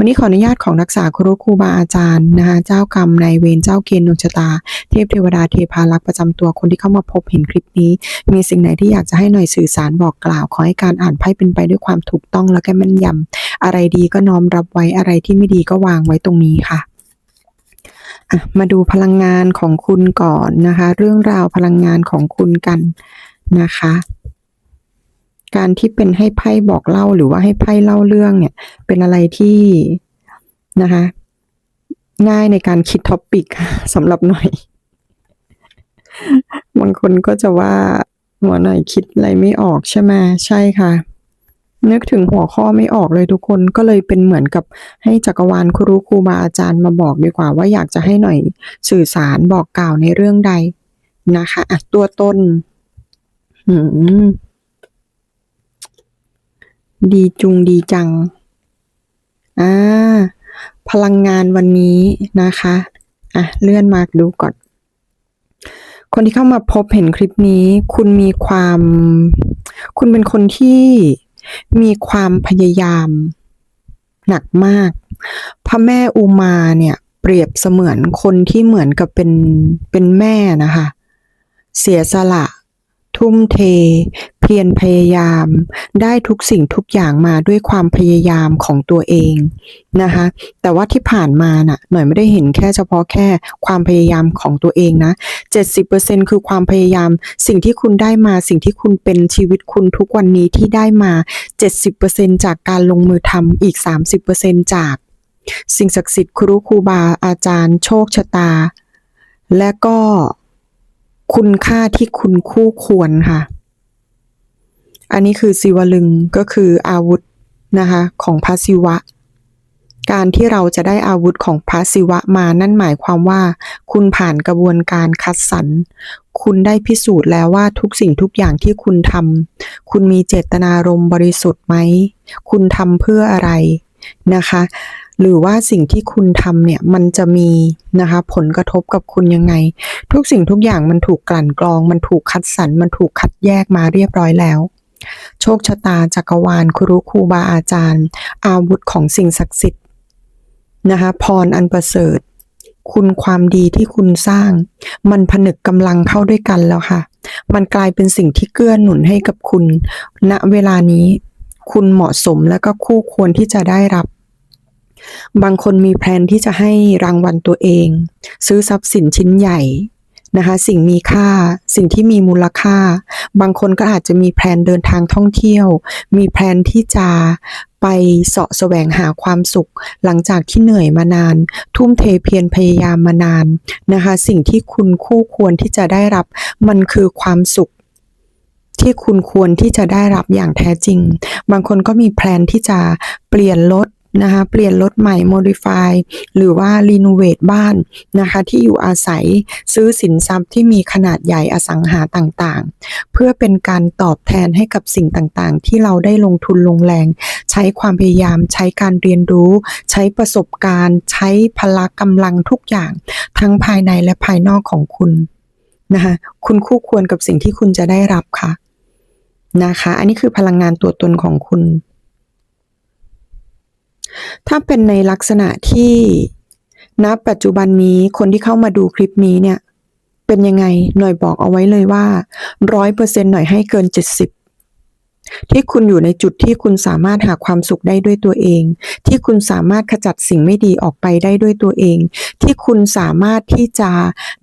วันนี้ขออนุญาตของรักษาครูครูบาอาจารย์นะคะเจ้ากรรมนายเวรเจ้าเกณฑ์ดวงชะตา เทพเทวดาเทพารักษ์ประจำตัวคนที่เข้ามาพบเห็นคลิปนี้ มีสิ่งไหนที่อยากจะให้หน่อยสื่อสารบอกกล่าว ขอให้การอ่านไพ่เป็นไปด้วยความถูกต้องและก็แม่นยำอะไรดีก็น้อมรับไว้อะไรที่ไม่ดีก็วางไว้ตรงนี้ค่ะมาดูพลังงานของคุณก่อนนะคะ เรื่องราวพลังงานของคุณกันนะคะ การที่เป็นให้ไพ่บอกเล่าหรือว่าให้ไพ่เล่าเรื่องเนี่ย เป็นอะไรที่นะคะ ง่ายในการคิดท็อปปิกสำหรับหน่อยบางคนก็จะว่าหัวหน่อยคิดอะไรไม่ออกใช่ไหมใช่ค่ะ นึกถึงหัวข้อไม่ออกเลยทุกคนก็เลยเป็นเหมือนกับให้จักรวาลครูครูบาอาจารย์มาบอกดีกว่า ว่าอยากจะให้หน่อยสื่อสารบอกกล่าวในเรื่องใดนะคะอะตัวต้นหืม ดีจุงดีจัง อ่า พลังงานวันนี้นะคะ อะ เลื่อนมาดูก่อน คนที่เข้ามาพบเห็นคลิปนี้ คุณมีความ คุณเป็นคนที่มีความพยายาม หนักมาก พระแม่อุมาเนี่ย เปรียบเสมือนคนที่เหมือนกับเป็นเป็นแม่นะคะ เสียสละ ทุ่มเท เพียรพยายาม ได้ทุกสิ่งทุกอย่างมาด้วยความพยายามของตัวเองนะคะแต่ว่าที่ผ่านมาน่ะหน่อยไม่ได้เห็นแค่เฉพาะแค่ความพยายามของตัวเองนะ 70%คือความพยายามสิ่งที่คุณได้มาสิ่งที่คุณเป็นชีวิตคุณทุกวันนี้ที่ได้มา 70%จากการลงมือทำอีก 30%จาก สิ่งศักดิ์สิทธิ์ครูครูบาอาจารย์โชคชะตา และก็ คุณค่าที่คุณคู่ควรค่ะ อันนี้คือศิวลึงก็คืออาวุธนะคะของพระศิวะ การที่เราจะได้อาวุธของพระศิวะมานั่นหมายความว่า คุณผ่านกระบวนการคัดสรร คุณได้พิสูจน์แล้วว่าทุกสิ่งทุกอย่างที่คุณทำคุณมีเจตนารมณ์บริสุทธิ์ไหม คุณทำเพื่ออะไรนะคะ หรือว่าสิ่งที่คุณทำเนี่ยมันจะมีนะคะผลกระทบกับคุณยังไง ทุกสิ่งทุกอย่างมันถูกกลั่นกรอง มันถูกคัดสรรมันถูกคัดแยกมาเรียบร้อยแล้ว โชคชะตาจักรวาลครูครูบาอาจารย์ อาวุธของสิ่งศักดิ์สิทธิ์นะคะพรอันประเสริฐ คุณความดีที่คุณสร้าง มันผนึกกำลังเข้าด้วยกันแล้วค่ะ มันกลายเป็นสิ่งที่เกื้อหนุนให้กับคุณ ณเวลานี้ คุณเหมาะสมและก็คู่ควรที่จะได้รับ บางคนมีแพลนที่จะให้รางวัลตัวเอง ซื้อทรัพย์สินชิ้นใหญ่นะคะ สิ่งมีค่า สิ่งที่มีมูลค่า บางคนก็อาจจะมีแพลนเดินทางท่องเที่ยว มีแพลนที่จะไปเสาะแสวงหาความสุข หลังจากที่เหนื่อยมานาน ทุ่มเทเพียรพยายามมานานนะคะ สิ่งที่คุณคู่ควรที่จะได้รับมันคือความสุขที่คุณควรที่จะได้รับอย่างแท้จริง บางคนก็มีแพลนที่จะเปลี่ยนรถ นะคะเปลี่ยนรถใหม่ modify หรือว่า renovate บ้านนะคะที่อยู่อาศัยซื้อสินทรัพย์ที่มีขนาดใหญ่อสังหาต่างๆ เพื่อเป็นการตอบแทนให้กับสิ่งต่างๆ ที่เราได้ลงทุนลงแรง ใช้ความพยายามใช้การเรียนรู้ ใช้ประสบการณ์ ใช้พละกำลังทุกอย่าง ทั้งภายในและภายนอกของคุณนะคะคุณคู่ควรกับสิ่งที่คุณจะได้รับค่ะนะคะ อันนี้คือพลังงานตัวตนของคุณ ถ้าเป็นในลักษณะที่ณปัจจุบันนี้คนที่เข้ามาดูคลิปนี้เนี่ย เป็นยังไงหน่อยบอกเอาไว้เลยว่าร้อยเปอร์เซ็นหน่อยให้เกินเจ็ดสิบ ที่คุณอยู่ในจุดที่คุณสามารถหาความสุขได้ด้วยตัวเอง ที่คุณสามารถขจัดสิ่งไม่ดีออกไปได้ด้วยตัวเอง ที่คุณสามารถที่จะ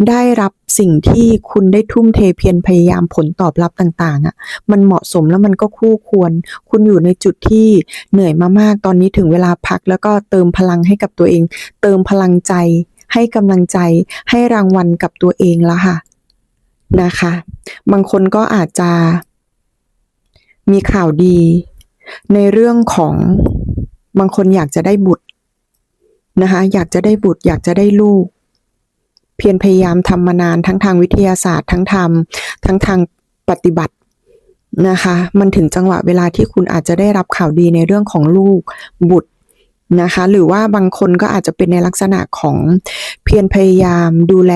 ได้รับสิ่งที่คุณได้ทุ่มเทเพียรพยายามผลตอบรับต่างๆอะ่ะมันเหมาะสมแล้วมันก็คู่ควร คุณอยู่ในจุดที่เหนื่อยมามากตอนนี้ถึงเวลาพักแล้วก็เติมพลังให้กับตัวเอง เติมพลังใจ ให้กำลังใจ ให้รางวัลกับตัวเองแล้วค่ะนะคะ บางคนก็อาจจะ มีข่าวดี ในเรื่องของบางคนอยากจะได้บุตรนะคะอยากจะได้บุตรอยากจะได้ลูก เพียรพยายามทำมานานทั้งทางวิทยาศาสตร์ทั้งทำทั้งทางปฏิบัตินะคะ มันถึงจังหวะเวลาที่คุณอาจจะได้รับข่าวดีในเรื่องของลูกบุตร นะคะ หรือว่าบางคนก็อาจจะเป็นในลักษณะของเพียรพยายามดูแล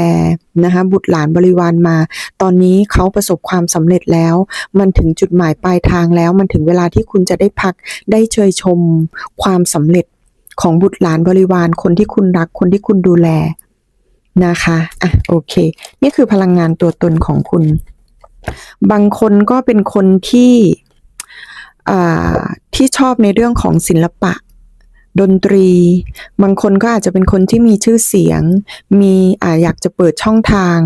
นะคะบุตรหลานบริวารมา ตอนนี้เขาประสบความสำเร็จแล้ว มันถึงจุดหมายปลายทางแล้ว มันถึงเวลาที่คุณจะได้พักได้เชยชมความสำเร็จของบุตรหลานบริวารคนที่คุณรักคนที่คุณดูแลนะคะอะโอเค นี่คือพลังงานตัวตนของคุณ บางคนก็เป็นคนที่อ่าที่ชอบในเรื่องของศิลปะ ดนตรี บางคนก็อาจจะเป็นคนที่มีชื่อเสียง มีอ่าอยากจะเปิดช่องทาง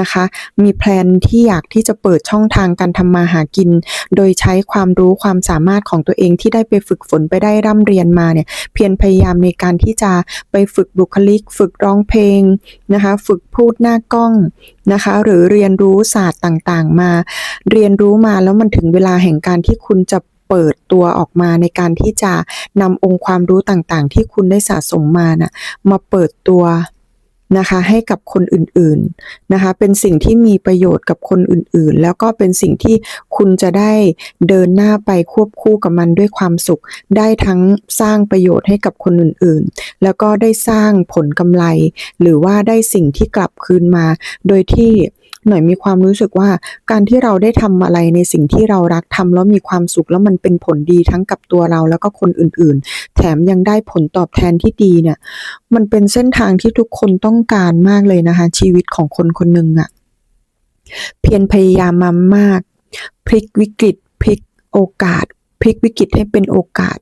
นะคะ มีแพลนที่อยากที่จะเปิดช่องทางการทำมาหากิน โดยใช้ความรู้ความสามารถของตัวเองที่ได้ไปฝึกฝนไปได้ร่ำเรียนมาเนี่ย เพียรพยายามในการที่จะไปฝึกบุคลิก ฝึกร้องเพลงนะคะ ฝึกพูดหน้ากล้องนะคะ หรือเรียนรู้ศาสตร์ต่างๆ มา เรียนรู้มาแล้วมันถึงเวลาแห่งการที่คุณจะ เปิดตัวออกมาในการที่จะนำองค์ความรู้ต่างๆ ที่คุณได้สะสมมาน่ะมาเปิดตัวนะคะให้กับคนอื่นๆนะคะเป็นสิ่งที่มีประโยชน์กับคนอื่นๆ แล้วก็เป็นสิ่งที่คุณจะได้เดินหน้าไปควบคู่กับมันด้วยความสุข ได้ทั้งสร้างประโยชน์ให้กับคนอื่นๆ แล้วก็ได้สร้างผลกำไร หรือว่าได้สิ่งที่กลับคืนมา โดยที่ หน่อยมีความรู้สึกว่าการที่เราได้ทำอะไรในสิ่งที่เรารักทำแล้วมีความสุขแล้วมันเป็นผลดีทั้งกับตัวเราแล้วก็คนอื่นๆ แถมยังได้ผลตอบแทนที่ดีเนี่ย มันเป็นเส้นทางที่ทุกคนต้องการมากเลยนะคะ ชีวิตของคนคนหนึ่งอะเพียรพยายามมามาก พลิกวิกฤต พลิกโอกาส พลิกวิกฤตให้เป็นโอกาส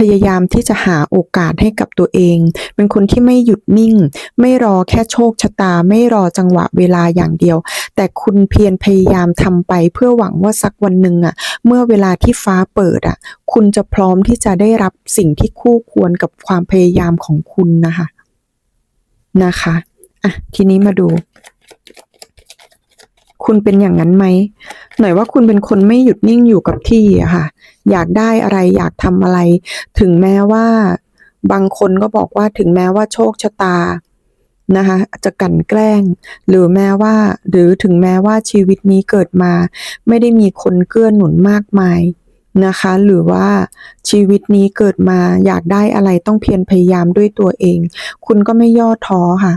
พยายามที่จะหาโอกาสให้กับตัวเอง เป็นคนที่ไม่หยุดนิ่ง ไม่รอแค่โชคชะตา ไม่รอจังหวะเวลาอย่างเดียว แต่คุณเพียรพยายามทำไปเพื่อหวังว่าสักวันหนึ่งอะเมื่อเวลาที่ฟ้าเปิดอะคุณจะพร้อมที่จะได้รับสิ่งที่คู่ควรกับความพยายามของคุณนะคะ นะคะ อะ ทีนี้มาดู คุณเป็นอย่างนั้นไหมหน่อยว่าคุณเป็นคนไม่หยุดนิ่งอยู่กับที่อะค่ะ อยากได้อะไรอยากทำอะไร ถึงแม้ว่า บางคนก็บอกว่าถึงแม้ว่าโชคชะตานะคะจะกันแกล้ง หรือแม้ว่า หรือถึงแม้ว่าชีวิตนี้เกิดมา ไม่ได้มีคนเกื้อหนุนมากมายนะคะ หรือว่าชีวิตนี้เกิดมาอยากได้อะไรต้องเพียรพยายามด้วยตัวเอง คุณก็ไม่ย่อท้อค่ะ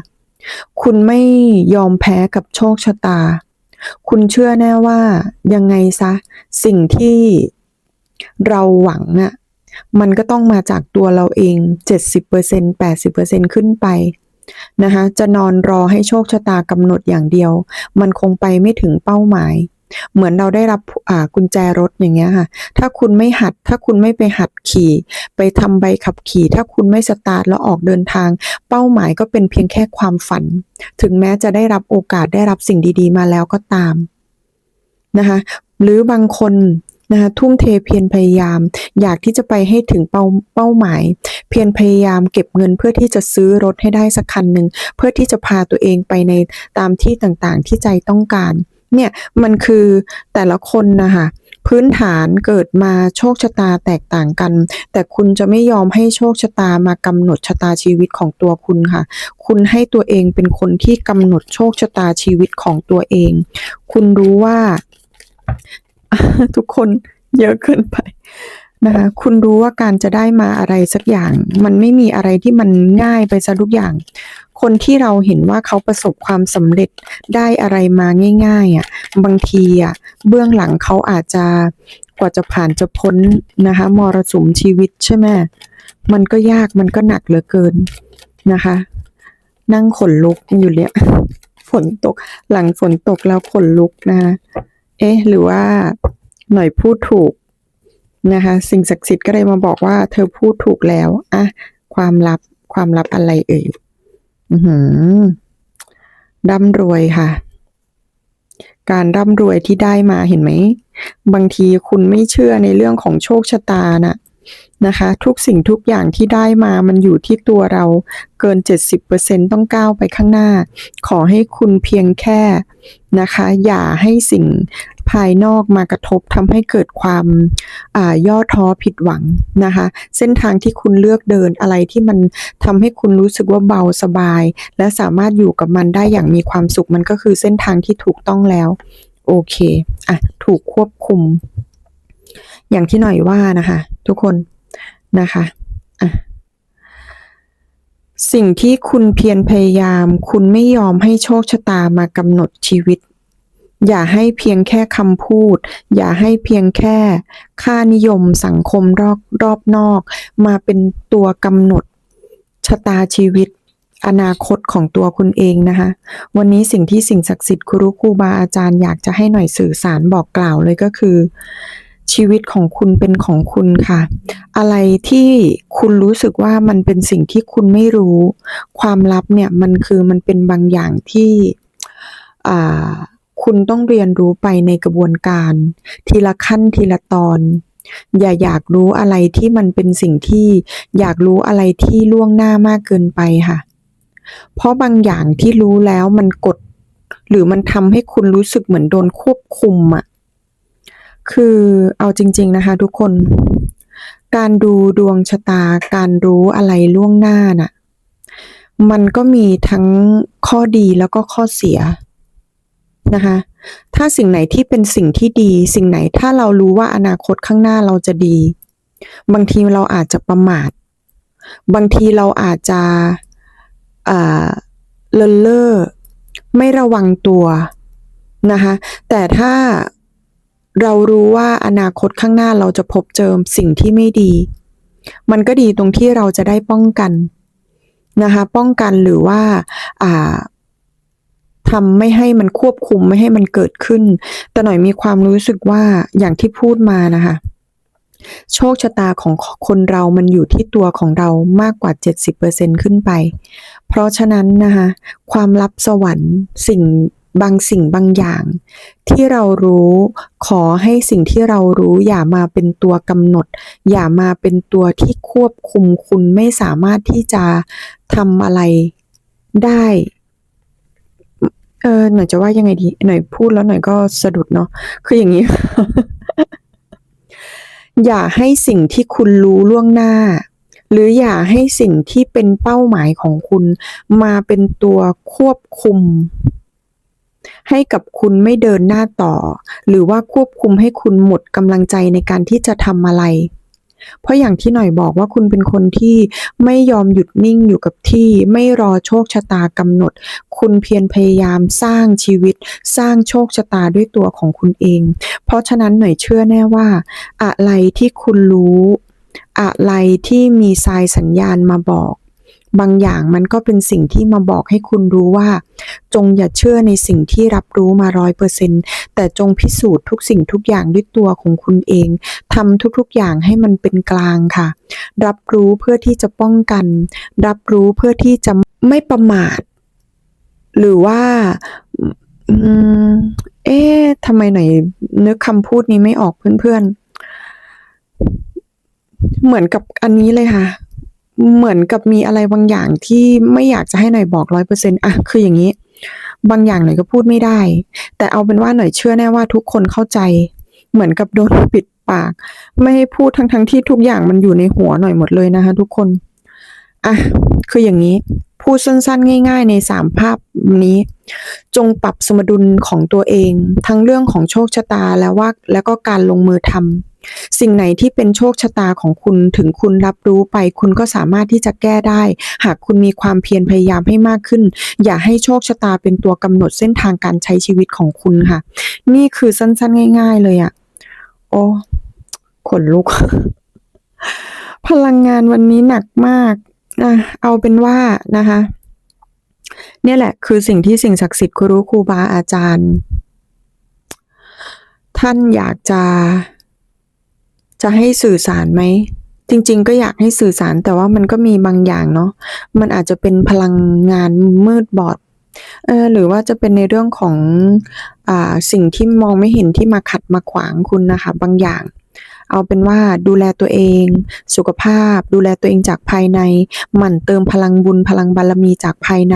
คุณไม่ยอมแพ้กับโชคชะตา คุณเชื่อแน่ว่ายังไงซะ สิ่งที่เราหวังน่ะมันก็ต้องมาจากตัวเราเอง 70% 80%ขึ้นไปนะคะจะนอนรอให้โชคชะตากำหนดอย่างเดียว มันคงไปไม่ถึงเป้าหมาย เหมือนเราได้รับอ่ากุญแจรถอย่างเงี้ยค่ะ ถ้าคุณไม่หัด ถ้าคุณไม่ไปหัดขี่ ไปทำใบขับขี่ ถ้าคุณไม่สตาร์ทแล้วออกเดินทาง เป้าหมายก็เป็นเพียงแค่ความฝัน ถึงแม้จะได้รับโอกาสได้รับสิ่งดี ๆ มาแล้วก็ตามนะคะหรือบางคนนะคะทุ่มเทเพียรพยายาม อยากที่จะไปให้ถึงเป้าเป้าหมาย เพียรพยายามเก็บเงินเพื่อที่จะซื้อรถให้ได้สักคันหนึ่งเพื่อที่จะพาตัวเองไปในตามที่ต่างๆ ที่ใจต้องการ เนี่ยมันคือแต่ละคนนะคะพื้นฐานเกิดมาโชคชะตาแตกต่างกัน แต่คุณจะไม่ยอมให้โชคชะตามากำหนดชะตาชีวิตของตัวคุณค่ะ คุณให้ตัวเองเป็นคนที่กำหนดโชคชะตาชีวิตของตัวเอง คุณรู้ว่า ทุกคนเยอะเกินไปนะคะคุณรู้ว่าการจะได้มาอะไรสักอย่าง มันไม่มีอะไรที่มันง่ายไปซะทุกอย่าง คนที่เราเห็นว่าเขาประสบความสำเร็จได้อะไรมาง่ายๆอะบางทีอะเบื้องหลังเขาอาจจะกว่าจะผ่านจะพ้นนะคะมรสุมชีวิตใช่ไหมมันก็ยากมันก็หนักเหลือเกินนะคะ นั่งขนลุกอยู่เนี่ยฝนตกหลังฝนตกแล้วขนลุกนะคะเอ๊ะ หรือว่าหน่อยพูดถูกนะคะ สิ่งศักดิ์สิทธิ์ก็เลยมาบอกว่าเธอพูดถูกแล้วอะความลับความลับอะไรเอ่ย ร่ำรวยค่ะ การร่ำรวยที่ได้มาเห็นไหม บางทีคุณไม่เชื่อในเรื่องของโชคชะตาน่ะ นะคะ ทุกสิ่งทุกอย่างที่ได้มามันอยู่ที่ตัวเราเกิน 70%ต้องก้าวไปข้างหน้า ขอให้คุณเพียงแค่นะคะ อย่าให้สิ่งภายนอกมากระทบทำให้เกิดความอ่าย่อท้อผิดหวังนะคะ เส้นทางที่คุณเลือกเดินอะไรที่มันทำให้คุณรู้สึกว่าเบาสบาย และสามารถอยู่กับมันได้อย่างมีความสุขมันก็คือเส้นทางที่ถูกต้องแล้ว โอเคอะถูกควบคุม อย่างที่หน่อยว่านะคะ ทุกคนนะคะอะสิ่งที่คุณเพียรพยายาม คุณไม่ยอมให้โชคชะตามากำหนดชีวิต อย่าให้เพียงแค่คำพูด อย่าให้เพียงแค่ค่านิยมสังคมรอบรอบนอก มาเป็นตัวกำหนดชะตาชีวิตอนาคตของตัวคุณเองนะคะ วันนี้สิ่งที่สิ่งศักดิ์สิทธิ์ครูครูบาอาจารย์อยากจะให้หน่อยสื่อสารบอกกล่าวเลยก็คือ ชีวิตของคุณเป็นของคุณค่ะ อะไรที่คุณรู้สึกว่ามันเป็นสิ่งที่คุณไม่รู้ ความลับเนี่ยมันคือมันเป็นบางอย่างที่คุณต้องเรียนรู้ไปในกระบวนการ ทีละขั้นทีละตอน อย่าอยากรู้อะไรที่มันเป็นสิ่งที่อยากรู้อะไรที่ล่วงหน้ามากเกินไปค่ะ เพราะบางอย่างที่รู้แล้วมันกด หรือมันทำให้คุณรู้สึกเหมือนโดนควบคุมอะ คือเอาจริง ๆ นะคะ ทุกคน การดูดวงชะตา การรู้อะไรล่วงหน้าน่ะ มันก็มีทั้งข้อดีแล้วก็ข้อเสียนะคะ ถ้าสิ่งไหนที่เป็นสิ่งที่ดี สิ่งไหนถ้าเรารู้ว่าอนาคตข้างหน้าเราจะดี บางทีเราอาจจะประมาท บางทีเราอาจจะเลินเล่อไม่ระวังตัวนะคะ แต่ถ้า เรารู้ว่าอนาคตข้างหน้าเราจะพบเจอสิ่งที่ไม่ดี มันก็ดีตรงที่เราจะได้ป้องกันนะคะ ป้องกันหรือว่าอ่าทำไม่ให้มันควบคุมไม่ให้มันเกิดขึ้น แต่หน่อยมีความรู้สึกว่าอย่างที่พูดมานะคะ โชคชะตาของคนเรามันอยู่ที่ตัวของเรามากกว่า 70%ขึ้นไป เพราะฉะนั้นนะคะ ความลับสวรรค์สิ่ง บางสิ่งบางอย่าง ที่เรารู้ขอให้สิ่งที่เรารู้อย่ามาเป็นตัวกำหนด อย่ามาเป็นตัวที่ควบคุมคุณไม่สามารถที่จะทำอะไรได้เออหน่อยจะว่ายังไงดีหน่อยพูดแล้วหน่อยก็สะดุดเนาะคืออย่างนี้ อย่าให้สิ่งที่คุณรู้ล่วงหน้า หรืออย่าให้สิ่งที่เป็นเป้าหมายของคุณ มาเป็นตัวควบคุม ให้กับคุณไม่เดินหน้าต่อ หรือว่าควบคุมให้คุณหมดกำลังใจในการที่จะทำอะไร เพราะอย่างที่หน่อยบอกว่าคุณเป็นคนที่ไม่ยอมหยุดนิ่งอยู่กับที่ ไม่รอโชคชะตากำหนด คุณเพียรพยายามสร้างชีวิต สร้างโชคชะตาด้วยตัวของคุณเอง เพราะฉะนั้นหน่อยเชื่อแน่ว่า อะไรที่คุณรู้ อะไรที่มีทรายสัญญาณมาบอก บางอย่างมันก็เป็นสิ่งที่มาบอกให้คุณรู้ว่า จงอย่าเชื่อในสิ่งที่รับรู้มาร้อยเปอร์เซ็นแต่จงพิสูจน์ทุกสิ่งทุกอย่างด้วยตัวของคุณเองทำทุกๆอย่างให้มันเป็นกลางค่ะ รับรู้เพื่อที่จะป้องกัน รับรู้เพื่อที่จะไม่ประมาท หรือว่าอเอ๊ะทำไมหน่อยนึกคำพูดนี้ไม่ออกเพื่อนๆ เหมือนกับอันนี้เลยค่ะ เหมือนกับมีอะไรบางอย่างที่ไม่อยากจะให้หน่อยบอกร้อยเปอร์เซ็นต์อะคืออย่างนี้ บางอย่างหน่อยก็พูดไม่ได้ แต่เอาเป็นว่าหน่อยเชื่อแน่ว่าทุกคนเข้าใจ เหมือนกับโดนปิดปาก ไม่ให้พูดทั้งทั้งที่ทุกอย่างมันอยู่ในหัวหน่อยหมดเลยนะคะ ทุกคนอะคืออย่างนี้ พูดสั้นๆ ง่าย ๆ ในสามภาพนี้ จงปรับสมดุลของตัวเอง ทั้งเรื่องของโชคชะตาแล้วว่าแล้วก็การลงมือทำ สิ่งไหนที่เป็นโชคชะตาของคุณถึงคุณรับรู้ไป คุณก็สามารถที่จะแก้ได้ หากคุณมีความเพียรพยายามให้มากขึ้น อย่าให้โชคชะตาเป็นตัวกำหนดเส้นทางการใช้ชีวิตของคุณค่ะ นี่คือสั้นๆ ง่าย ๆ เลยอะโอ้ขนลุก พลังงานวันนี้หนักมากอะเอาเป็นว่านะคะ เนี่ยแหละ คือสิ่งที่สิ่งศักดิ์สิทธิ์ครูครูบาอาจารย์ ท่านอยากจะ จะให้สื่อสารไหม จริง ๆ ก็อยากให้สื่อสารแต่ว่ามันก็มีบางอย่างเนาะมันอาจจะเป็นพลังงานมืดบอดเออหรือว่าจะเป็นในเรื่องของอ่าสิ่งที่มองไม่เห็นที่มาขัดมาขวางคุณนะคะ บางอย่าง เอาเป็นว่าดูแลตัวเอง สุขภาพ ดูแลตัวเองจากภายใน หมั่นเติมพลังบุญพลังบารมีจากภายใน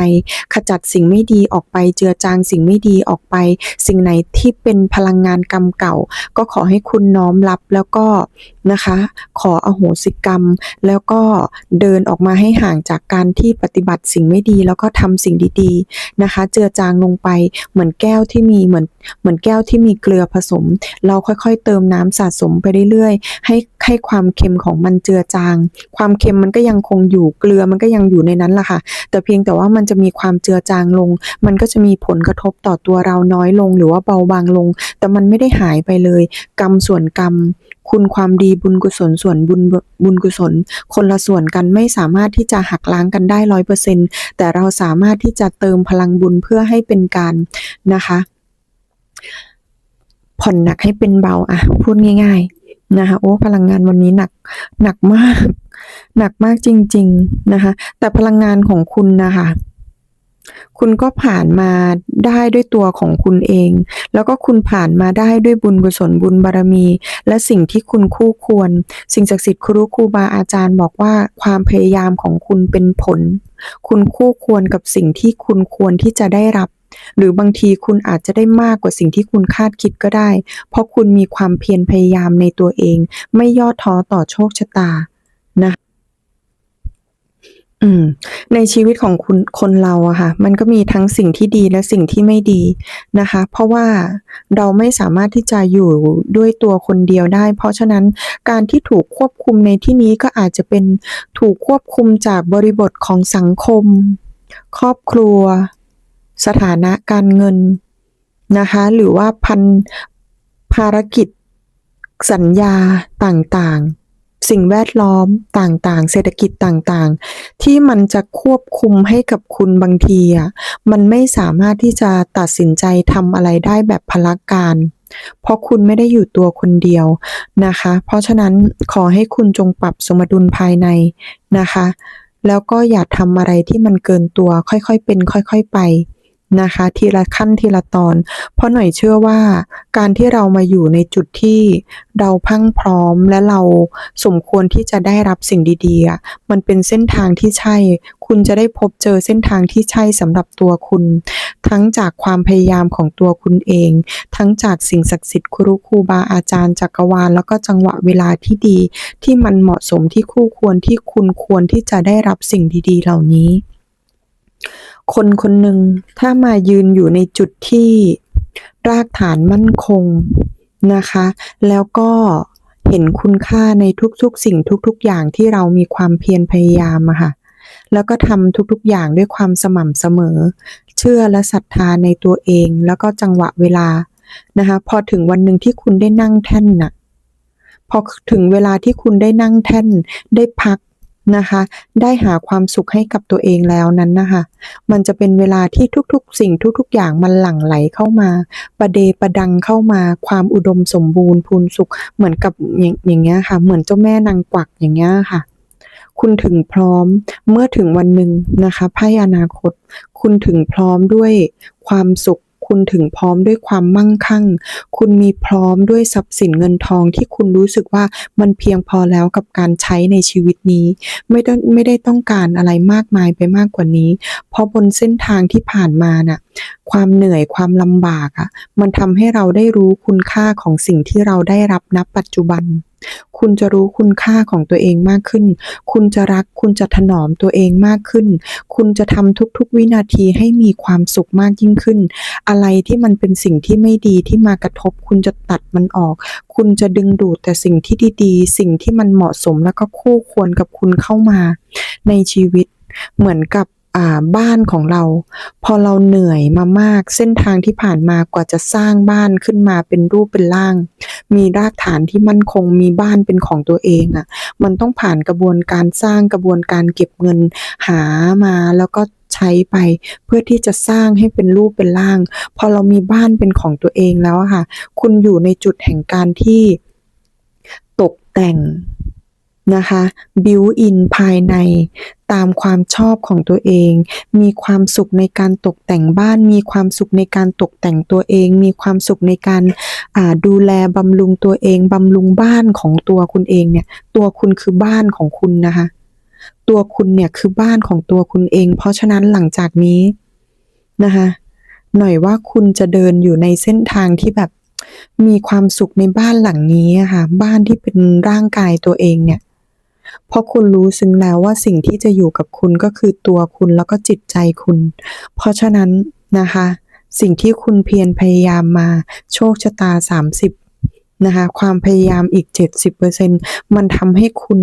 ขจัดสิ่งไม่ดีออกไปเจือจางสิ่งไม่ดีออกไป สิ่งไหนที่เป็นพลังงานกรรมเก่า ก็ขอให้คุณน้อมรับแล้วก็นะคะ ขออโหสิกรรม แล้วก็เดินออกมาให้ห่างจากการที่ปฏิบัติสิ่งไม่ดี แล้วก็ทำสิ่งดีๆนะคะ เจือจางลงไปเหมือนแก้วที่มีเหมือนเหมือนแก้วที่มีเกลือผสม เราค่อยๆ เติมน้ำสะสมไปเรื่อยอยๆ ให้ให้ความเค็มของมันเจือจาง ความเค็มมันก็ยังคงอยู่เกลือมันก็ยังอยู่ในนั้นแหละค่ะ แต่เพียงแต่ว่ามันจะมีความเจือจางลง มันก็จะมีผลกระทบต่อตัวเราน้อยลงหรือว่าเบาบางลง แต่มันไม่ได้หายไปเลย กรรมส่วนกรรมคุณความดีบุญกุศลส่วนบุญบุญกุศล คนละส่วนกันไม่สามารถที่จะหักล้างกันได้ร้อยเปอร์เซ็นแต่เราสามารถที่จะเติมพลังบุญเพื่อให้เป็นการนะคะ ผ่อนหนักให้เป็นเบาอะพูดง่าย ๆ นะคะโอ้พลังงานวันนี้หนักหนักมาก หนักมากจริง ๆนะคะ แต่พลังงานของคุณนะคะคุณก็ผ่านมาได้ด้วยตัวของคุณเอง แล้วก็คุณผ่านมาได้ด้วยบุญกุศลบุญบารมี และสิ่งที่คุณคู่ควร สิ่งศักดิ์สิทธิ์ครูครูบาอาจารย์บอกว่าความพยายามของคุณเป็นผล คุณคู่ควรกับสิ่งที่คุณควรที่จะได้รับ หรือบางทีคุณอาจจะได้มากกว่าสิ่งที่คุณคาดคิดก็ได้ เพราะคุณมีความเพียรพยายามในตัวเอง ไม่ย่อท้อต่อโชคชะตานะอืมในชีวิตของคุณคนเราอะค่ะ มันก็มีทั้งสิ่งที่ดีและสิ่งที่ไม่ดีนะคะ เพราะว่าเราไม่สามารถที่จะอยู่ด้วยตัวคนเดียวได้ เพราะฉะนั้นการที่ถูกควบคุมในที่นี้ก็อาจจะเป็นถูกควบคุมจากบริบทของสังคม ครอบครัว สถานะการเงินนะคะ หรือว่าพันภารกิจ สัญญาต่างๆ สิ่งแวดล้อมต่างๆ เศรษฐกิจต่างๆ ที่มันจะควบคุมให้กับคุณบางทีอะมันไม่สามารถที่จะตัดสินใจทำอะไรได้แบบพละการเพราะคุณไม่ได้อยู่ตัวคนเดียวนะคะ เพราะฉะนั้นขอให้คุณจงปรับสมดุลภายในนะคะ แล้วก็อย่าทำอะไรที่มันเกินตัวค่อยๆเป็น ค่อย ๆ ไป นะคะ ทีละขั้นทีละตอน เพราะหน่อยเชื่อว่าการที่เรามาอยู่ในจุดที่เราพังพร้อมและเราสมควรที่จะได้รับสิ่งดีๆ มันเป็นเส้นทางที่ใช่ คุณจะได้พบเจอเส้นทางที่ใช่สำหรับตัวคุณ ทั้งจากความพยายามของตัวคุณเอง ทั้งจากสิ่งศักดิ์สิทธิ์ครูครูบาอาจารย์จักรวาล แล้วก็จังหวะเวลาที่ดี ที่มันเหมาะสมที่คู่ควรที่คุณควรที่จะได้รับสิ่งดีๆ เหล่านี้ คนคนหนึ่งถ้ามายืนอยู่ในจุดที่รากฐานมั่นคงนะคะ แล้วก็เห็นคุณค่าในทุกๆ สิ่งทุกๆ อย่างที่เรามีความเพียรพยายามอะค่ะ แล้วก็ทำทุกๆ อย่างด้วยความสม่ำเสมอ เชื่อและศรัทธาในตัวเอง แล้วก็จังหวะเวลานะคะ พอถึงวันหนึ่งที่คุณได้นั่งแท่นน่ะ พอถึงเวลาที่คุณได้นั่งแท่นได้พัก นะคะ ได้หาความสุขให้กับตัวเองแล้วนั้นนะคะ มันจะเป็นเวลาที่ทุกๆ สิ่งทุกๆ อย่างมันหลั่งไหลเข้ามา ประเดประดังเข้ามา ความอุดมสมบูรณ์พูนสุข เหมือนกับอย่างเงี้ยค่ะ เหมือนเจ้าแม่นางกวักอย่างเงี้ยค่ะ คุณถึงพร้อมเมื่อถึงวันหนึ่งนะคะไพ่อนาคต คุณถึงพร้อมด้วยความสุข คุณถึงพร้อมด้วยความมั่งคั่ง คุณมีพร้อมด้วยทรัพย์สินเงินทองที่คุณรู้สึกว่ามันเพียงพอแล้วกับการใช้ในชีวิตนี้ ไม่ได้ไม่ได้ต้องการอะไรมากมายไปมากกว่านี้ เพราะบนเส้นทางที่ผ่านมาน่ะความเหนื่อยความลำบากอะมันทำให้เราได้รู้คุณค่าของสิ่งที่เราได้รับณปัจจุบัน คุณจะรู้คุณค่าของตัวเองมากขึ้น คุณจะรัก คุณจะถนอมตัวเองมากขึ้น คุณจะทำทุกๆวินาทีให้มีความสุขมากยิ่งขึ้น อะไรที่มันเป็นสิ่งที่ไม่ดีที่มากระทบ คุณจะตัดมันออก คุณจะดึงดูดแต่สิ่งที่ดีๆ สิ่งที่มันเหมาะสมแล้วก็คู่ควรกับคุณเข้ามาในชีวิต เหมือนกับ บ้านของเรา พอเราเหนื่อยมามาก เส้นทางที่ผ่านมากว่าจะสร้างบ้านขึ้นมาเป็นรูปเป็นร่าง มีรากฐานที่มั่นคงมีบ้านเป็นของตัวเองอะ่ะ มันต้องผ่านกระบวนการสร้างกระบวนการเก็บเงินหามาแล้วก็ใช้ไปเพื่อที่จะสร้างให้เป็นรูปเป็นร่าง พอเรามีบ้านเป็นของตัวเองแล้วค่ะ คุณอยู่ในจุดแห่งการที่ตกแต่งนะคะบิวอินภายใน ตามความชอบของตัวเอง มีความสุขในการตกแต่งบ้าน มีความสุขในการตกแต่งตัวเอง มีความสุขในการดูแลบำรุงตัวเองบำรุงบ้านของตัวคุณเองเนี่ย ตัวคุณคือบ้านของคุณนะคะ ตัวคุณเนี่ยคือบ้านของตัวคุณเอง เพราะฉะนั้นหลังจากนี้นะคะหน่อยว่าคุณจะเดินอยู่ในเส้นทางที่แบบมีความสุขในบ้านหลังนี้ค่ะ บ้านที่เป็นร่างกายตัวเองเนี่ย เพราะคุณรู้ซึ้งแล้วว่าสิ่งที่จะอยู่กับคุณก็คือตัวคุณแล้วก็จิตใจคุณ เพราะฉะนั้นนะคะ สิ่งที่คุณเพียรพยายามมา โชคชะตา 30นะคะความพยายามอีก 70%มันทำให้คุณ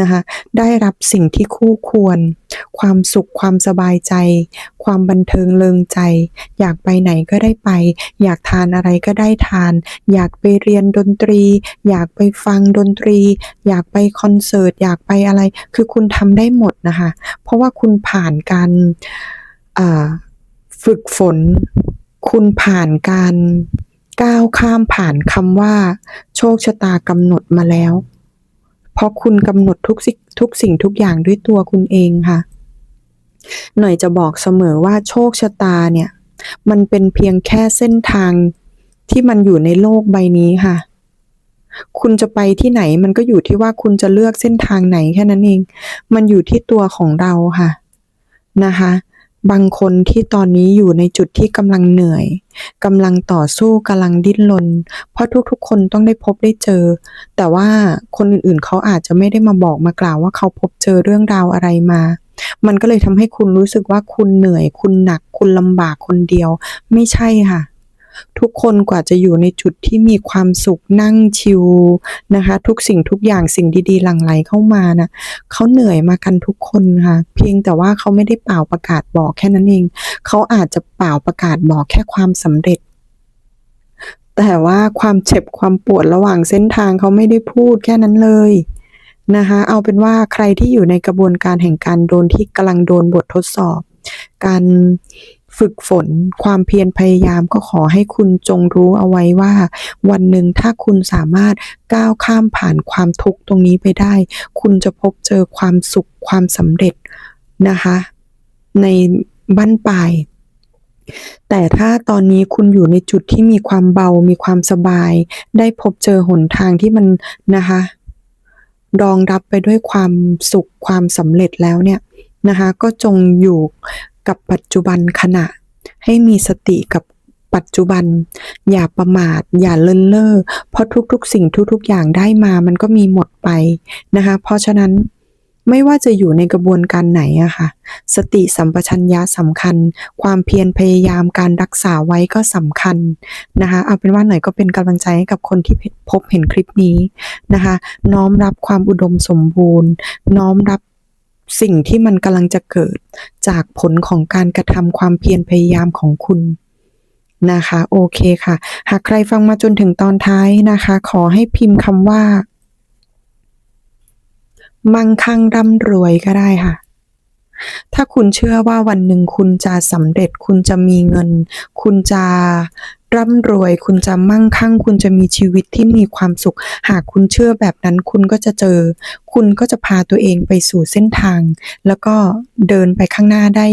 นะคะ ได้รับสิ่งที่คู่ควร ความสุขความสบายใจ ความบันเทิงเริงใจ อยากไปไหนก็ได้ไป อยากทานอะไรก็ได้ทาน อยากไปเรียนดนตรี อยากไปฟังดนตรี อยากไปคอนเสิร์ต อยากไปอะไร คือคุณทำได้หมดนะคะ เพราะว่าคุณผ่านการฝึกฝน คุณผ่านการก้าวข้ามผ่านคำว่า โชคชะตากำหนดมาแล้ว ราะคุณกำหนดทุกสิ่งทุกสิ่งทุกอย่างด้วยตัวคุณเองค่ะ หน่อยจะบอกเสมอว่าโชคชะตาเนี่ย มันเป็นเพียงแค่เส้นทางที่มันอยู่ในโลกใบนี้ค่ะ คุณจะไปที่ไหนมันก็อยู่ที่ว่าคุณจะเลือกเส้นทางไหนแค่นั้นเอง มันอยู่ที่ตัวของเราค่ะนะคะ บางคนที่ตอนนี้อยู่ในจุดที่กำลังเหนื่อยกำลังต่อสู้กำลังดิ้นรนเพราะทุกๆ คนต้องได้พบได้เจอ แต่ว่าคนอื่นๆเขาอาจจะไม่ได้มาบอกมากล่าวว่าเขาพบเจอเรื่องราวอะไรมา มันก็เลยทำให้คุณรู้สึกว่าคุณเหนื่อย คุณหนัก คุณลำบากคนเดียว ไม่ใช่ค่ะ ทุกคนกว่าจะอยู่ในจุดที่มีความสุขนั่งชิลนะคะ ทุกสิ่งทุกอย่างสิ่งดีๆหลั่งไหลเข้ามานะเขาเหนื่อยมากันทุกคนค่ะ เพียงแต่ว่าเขาไม่ได้เป่าประกาศบอกแค่นั้นเองเขาอาจจะเป่าประกาศบอกแค่ความสำเร็จ แต่ว่าความเจ็บความปวดระหว่างเส้นทางเขาไม่ได้พูดแค่นั้นเลยนะคะเอาเป็นว่าใครที่อยู่ในกระบวนการแห่งการโดนที่กำลังโดนบททดสอบ การ ฝึกฝนความเพียรพยายามก็ขอให้คุณจงรู้เอาไว้ว่า วันหนึ่งถ้าคุณสามารถก้าวข้ามผ่านความทุกข์ตรงนี้ไปได้ คุณจะพบเจอความสุขความสำเร็จนะคะ ในบั้นปลายแต่ถ้าตอนนี้คุณอยู่ในจุดที่มีความเบา มีความสบาย ได้พบเจอหนทางที่มันนะคะรองรับไปด้วยความสุขความสำเร็จแล้วเนี่ยนะคะ ก็จงอยู่ กับปัจจุบันขณะ ให้มีสติกับปัจจุบัน อย่าประมาท อย่าเลินเล่อเพราะทุกๆ สิ่งทุกๆ อย่างได้มามันก็มีหมดไปนะคะ เพราะฉะนั้นไม่ว่าจะอยู่ในกระบวนการไหนอะค่ะ สติสัมปชัญญะสำคัญ ความเพียรพยายามการรักษาไว้ก็สำคัญนะคะ เอาเป็นว่าหน่อยก็เป็นกำลังใจให้กับคนที่พบเห็นคลิปนี้นะคะ น้อมรับความอุดมสมบูรณ์ น้อมรับ สิ่งที่มันกำลังจะเกิดจากผลของการกระทำความเพียรพยายามของคุณนะคะ โอเคค่ะ หากใครฟังมาจนถึงตอนท้ายนะคะ ขอให้พิมพ์คำว่า มั่งคั่งร่ำรวยก็ได้ค่ะ ถ้าคุณเชื่อว่าวันหนึ่งคุณจะสำเร็จ คุณจะมีเงิน คุณจะ ร่ำรวย คุณจะมั่งคั่ง คุณจะมีชีวิตที่มีความสุข หากคุณเชื่อแบบนั้นคุณก็จะเจอ คุณก็จะพาตัวเองไปสู่เส้นทาง แล้วก็เดินไปข้างหน้าได้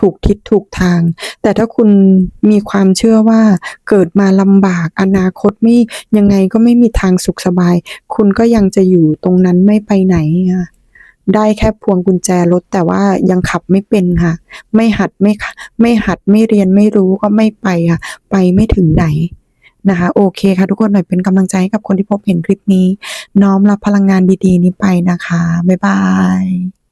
ถูกทิศถูกทาง แต่ถ้าคุณมีความเชื่อว่าเกิดมาลำบากอนาคตไม่ยังไงก็ไม่มีทางสุขสบาย คุณก็ยังจะอยู่ตรงนั้นไม่ไปไหนค่ะ ได้แค่พวงกุญแจรถแต่ว่ายังขับไม่เป็นค่ะ ไม่หัดไม่ไม่หัดไม่เรียนไม่รู้ก็ไม่ไปค่ะ ไปไม่ถึงไหนนะคะโอเคค่ะทุกคนหน่อยเป็นกำลังใจให้กับคนที่พบเห็นคลิปนี้ น้อมรับพลังงานดีๆ นี้ไปนะคะ บ๊ายบาย